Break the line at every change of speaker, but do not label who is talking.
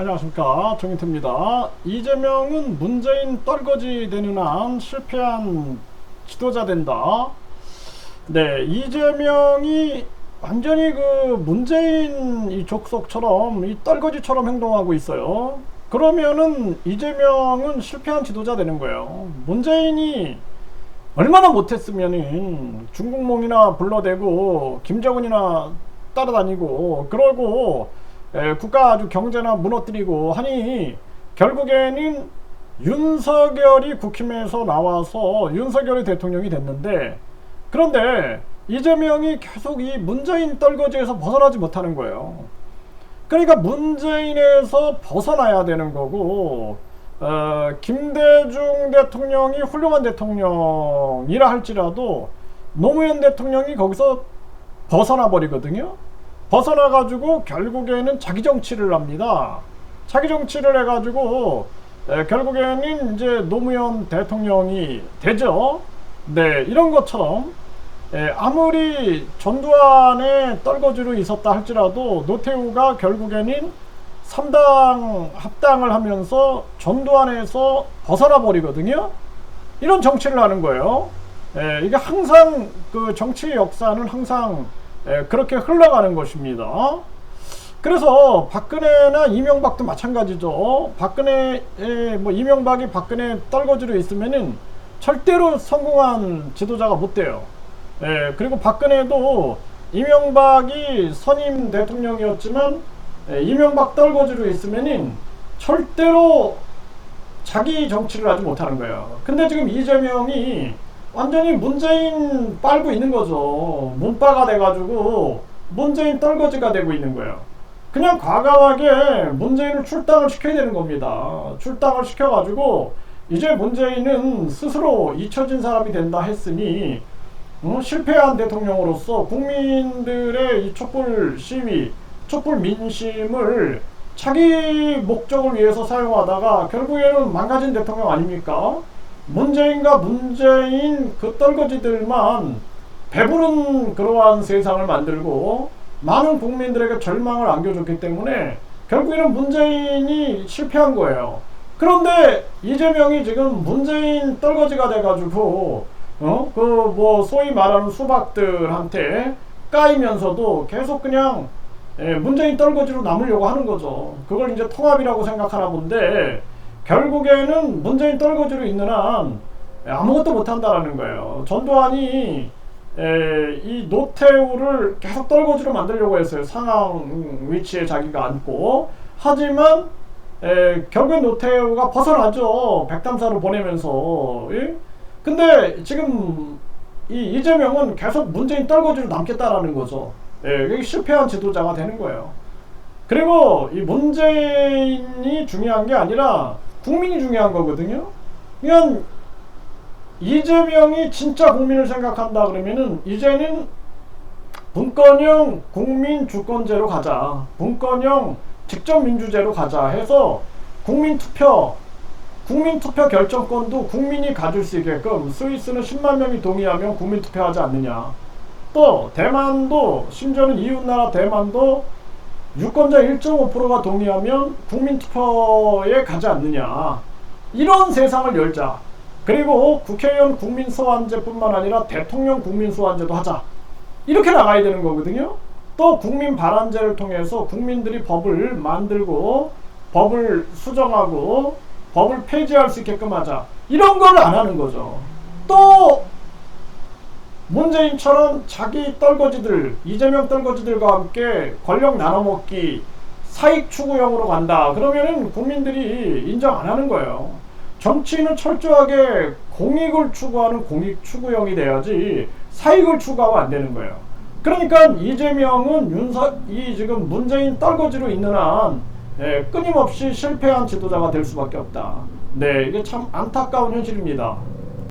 안녕하십니까 정인태입니다. 이재명은 문재인 떨거지 되는 한 실패한 지도자 된다. 네, 이재명이 완전히 그 문재인 이 족속처럼 이 떨거지처럼 행동하고 있어요. 그러면은 이재명은 실패한 지도자 되는 거예요. 문재인이 얼마나 못했으면은 중국몽이나 불러대고 김정은이나 따라다니고 그러고 에, 국가 아주 경제나 무너뜨리고 하니 결국에는 윤석열이 국힘에서 나와서 윤석열이 대통령이 됐는데 그런데 이재명이 계속 이 문재인 떨거지에서 벗어나지 못하는 거예요. 그러니까 문재인에서 벗어나야 되는 거고 어, 김대중 대통령이 훌륭한 대통령이라 할지라도 노무현 대통령이 거기서 벗어나 버리거든요. 벗어나 가지고 결국에는 자기 정치를 합니다. 자기 정치를 해가지고 에, 결국에는 이제 노무현 대통령이 되죠. 네, 이런 것처럼 에, 아무리 전두환의 떨거지로 있었다 할지라도 노태우가 결국에는 3당 합당을 하면서 전두환에서 벗어나 버리거든요. 이런 정치를 하는 거예요. 에, 이게 항상 그 정치 역사는 항상 에, 그렇게 흘러가는 것입니다. 그래서 박근혜나 이명박도 마찬가지죠. 박근혜, 뭐 이명박이 박근혜 떨거지로 있으면은 절대로 성공한 지도자가 못 돼요. 예, 그리고 박근혜도 이명박이 선임 대통령이었지만 예, 이명박 떨거지로 있으면은 절대로 자기 정치를 하지 못하는 거예요. 근데 지금 이재명이 완전히 문재인 빨고 있는 거죠. 문바가 돼가지고 문재인 떨거지가 되고 있는 거예요. 그냥 과감하게 문재인을 출당을 시켜야 되는 겁니다. 출당을 시켜가지고 이제 문재인은 스스로 잊혀진 사람이 된다 했으니 어? 실패한 대통령으로서 국민들의 이 촛불 시위, 촛불 민심을 자기 목적을 위해서 사용하다가 결국에는 망가진 대통령 아닙니까? 문재인과 문재인 그 떨거지들만 배부른 그러한 세상을 만들고 많은 국민들에게 절망을 안겨줬기 때문에 결국에는 문재인이 실패한 거예요. 그런데 이재명이 지금 문재인 떨거지가 돼가지고 어? 그 뭐 소위 말하는 수박들한테 까이면서도 계속 그냥 예, 문재인 떨거지로 남으려고 하는 거죠. 그걸 이제 통합이라고 생각하나 본데 결국에는 문재인 떨거지로 있는 한 아무것도 못한다라는 거예요. 전두환이 에, 이 노태우를 계속 떨거지로 만들려고 했어요. 상황 위치에 자기가 앉고. 하지만 에, 결국엔 노태우가 벗어나죠. 백담사로 보내면서. 예? 근데 지금 이 이재명은 계속 문재인 떨거지로 남겠다라는 거죠. 예, 실패한 지도자가 되는 거예요. 그리고 이 문재인이 중요한 게 아니라 국민이 중요한 거거든요. 그냥 이재명이 진짜 국민을 생각한다 그러면은 이제는 분권형 국민 주권제로 가자. 분권형 직접 민주제로 가자 해서 국민 투표 국민 투표 결정권도 국민이 가질 수 있게끔 스위스는 10만 명이 동의하면 국민 투표하지 않느냐. 또 대만도 심지어는 이웃 나라 대만도 유권자 1.5%가 동의하면 국민 투표에 가지 않느냐. 이런 세상을 열자. 그리고 국회의원 국민 소환제뿐만 아니라 대통령 국민 소환제도 하자. 이렇게 나가야 되는 거거든요. 또 국민 발안제를 통해서 국민들이 법을 만들고 법을 수정하고 법을 폐지할 수 있게끔 하자. 이런 거를 안 하는 거죠. 또 문재인처럼 자기 떨거지들, 이재명 떨거지들과 함께 권력 나눠먹기 사익 추구형으로 간다. 그러면은 국민들이 인정 안 하는 거예요. 정치인은 철저하게 공익을 추구하는 공익 추구형이 돼야지 사익을 추구하면 안 되는 거예요. 그러니까 이재명은 윤석 이 지금 문재인 떨거지로 있는 한 예, 끊임없이 실패한 지도자가 될 수밖에 없다. 네, 이게 참 안타까운 현실입니다.